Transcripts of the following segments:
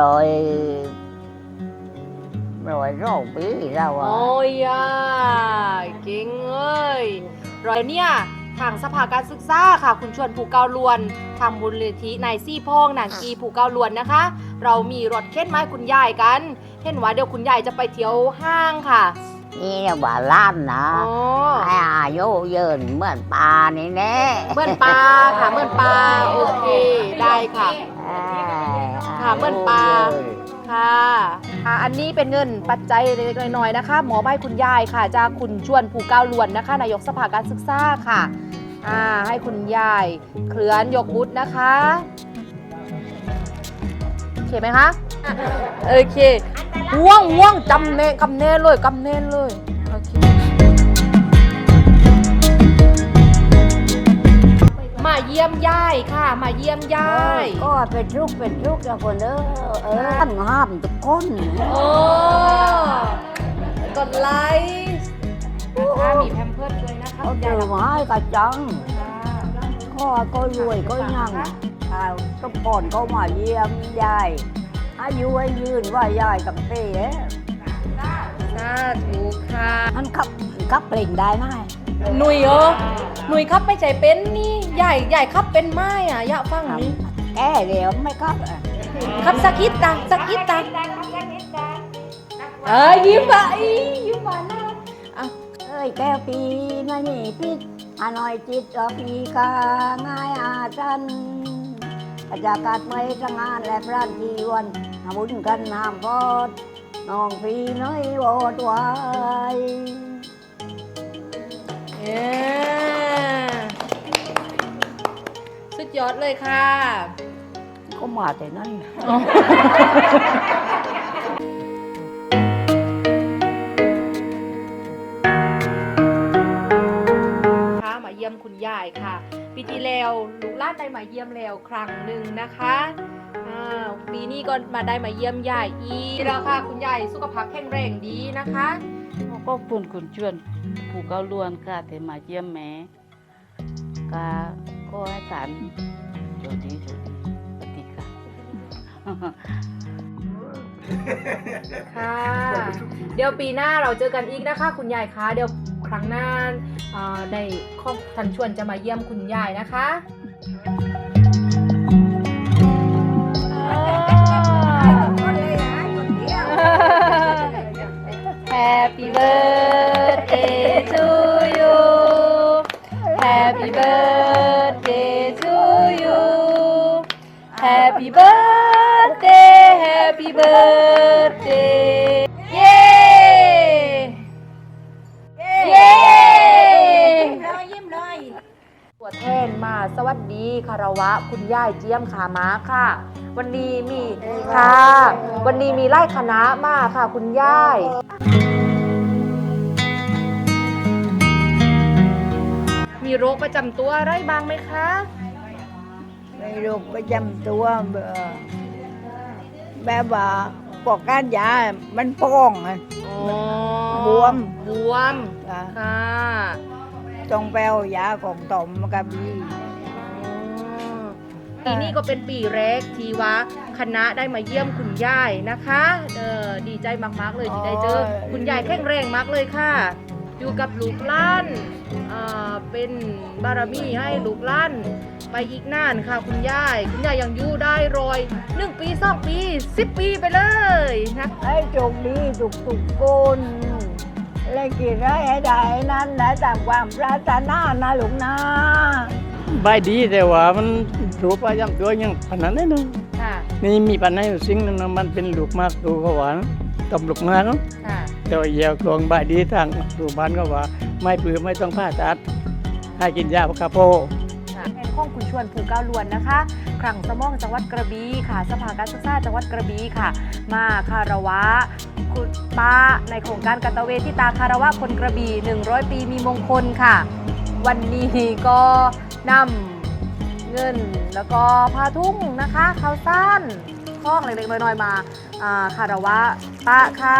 ร้อยร้อยสองปีแล้วอะโอ้ยอะเก่งเอ้ยเดี๋ยวเนี่ยทางสภาการศึกษาค่ะ คุณชวนผูเกาลวนทางบุญเลธินายซี่พองนางกีผูเกาลวนนะคะ เรามีรถเข็นมาให้คุณยายกัน เห็นว่าเดี๋ยวคุณยายจะไปเที่ยวห้างค่ะ นี่เนี่ยว่าล้านนะอ๋อไอ้อายุยืนเหมือนปลานี่แน่เหมือนปลาค่ะเหมือนปลาโอเคได้ค่ะเอ้ย ค่ะเหมือนปลาอายุยืนค่ะอ่าอันนี้เป็นเงินปัจจัยเล็กๆน้อยๆนะคะ หมอใบคุณยายค่ะ จากคุณชวนผูเก้าลวนนะคะ นายกสภาการศึกษาค่ะอ่าให้คุณยายเคลื่อนยกบุตรนะคะโอเคไหมคะอะโอเคว่วงว่วงจำเนกำเนเลยกำเนเลยโอเคายค่ะ มาเยี่ยมยายก็เป็นลูกเป็นลูกแล้วคนเออเออห้ามห้ามทุกคนโอ้กดไลค์ถ้ามีแพมเพิร์ดด้วยนะคะเขาคุณเจยายอนะมาให้กระจังก็ก็รวยก็ยังอ่าทุกคนก็มาเยี่ยมยายอายุให้ยืนว่ายายกับเต้สาธุค่ะท่านขับขับเพลงได้ไหม หนุ่ยเออหนุ่ยครับไม่ใจเป็นนี่ใหญ่ใหญ่ครับเป็นไม้อะอยากฟังนี้แก่เดี๋ยวไม่ขับอะครับสักกิดตังสักกิดตังเอ้ยยิ้มอะอียิ้มหวานน่ารักอะเอ้ยแก้วปีไม่มีพิษอาน้อยจิตอปีกาง่ายอาจันอาจากาศไม่ทำงานและพระทีวันทำบุญกันน้ำพอดน้องพี่น้อยโอดไว้ ยอดเลยค่ะ ก็มาแต่นั่นค่ะมาเยี่ยมคุณยายค่ะ ปีที่แล้วลูกหลานได้มาเยี่ยมแล้วครั้งหนึ่งนะคะอ่าปีนี้ก็มาได้มาเยี่ยมยายอีกแล้วค่ะคุณยายสุขภาพแข็งแรงดีนะคะ ก็ปุ่นคุณชวน ผูกเกาล้วนค่ะแต่มาเยี่ยมแม่กาก็ให้ฐานโชคดีโชคดีปฏิค่ะ ค่ะ เดี๋ยวปีหน้าเราเจอกันอีกนะคะ คุณยายคะเดี๋ยวครั้งหน้าเอ่อในครอบทันชวนจะมาเยี่ยมคุณยายนะคะ คารวะ คุณย่ายเจียมขาม้าค่ะ วันนี้มีค่ะ วันนี้มีไล่คณะมาค่ะ คุณย่ายมีโรคประจำตัวอะไรบ้างไหมคะไม่โรคประจำตัวเอ่อแบบว่าปอกก้านยา มันโป้องอะ อ๋อบวม บวมอะ ค่ะ ต้องแปลยาของต่อมกับบี ปีนี้ก็เป็นปีแรกที่ว่าคณะได้มาเยี่ยมคุณยายนะคะเออดีใจมากๆเลยที่ได้เจอ คุณยายแข็งแรงมากเลยค่ะ อยู่กับลูกหล้านเอ่อเป็นบารมีให้ลูกหล้าน ไปอีกนานค่ะคุณยาย คุณยายยังอยู่ได้รอยหนึ่งปีสองปีสิบปีไปเลยนะ ให้โชคดีทุกทุกๆคนและกินได้ให้ได้นั้นนะตามความปรารถนานะลูกนะ บายดีแต่ว่ามัน รูปประจำตัวยังปานนั้นนิดนึงค่ะ นี่มีปัญหาอยู่สิ่งหนึงนะมันเป็นลูกมากดูเขาว่าตบลูกมากเนอะค่ะ แต่ว่าเยียวกลองบายดีทางโรงพยาบาลก็ว่า ไม่ปลือไม่ต้องผ่าตัดให้กินยาพะคาโพ ค่ะแทนข้องคุณชวนผูเก้าลวนนะคะครั้งสมองจังหวัดกระบี่ค่ะ สภาการศึกษาจังหวัดกระบี่ค่ะ มาคารวะ คุณป้าในโครงการกัตเวทิตาคารวะคนกระบี่100 ปีมีมงคลค่ะ วันนี้ก็นำ เงิน แล้วก็ผ้าทุ่งนะคะข้าวสารข้องเล็กๆน้อยๆมาอ่าคารวะป้าค่ะ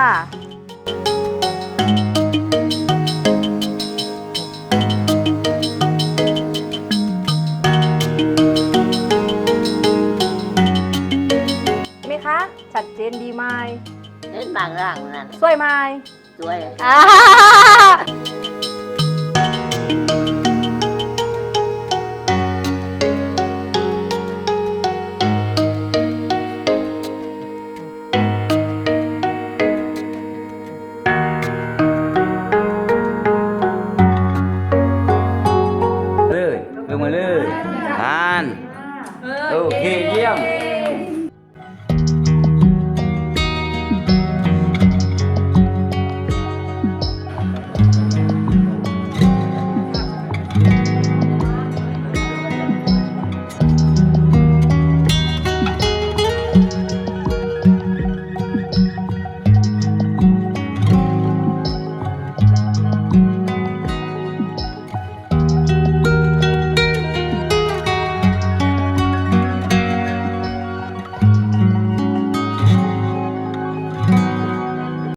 ไหมคะ ชับางร่างนั่นสวยไหมสวยอ่า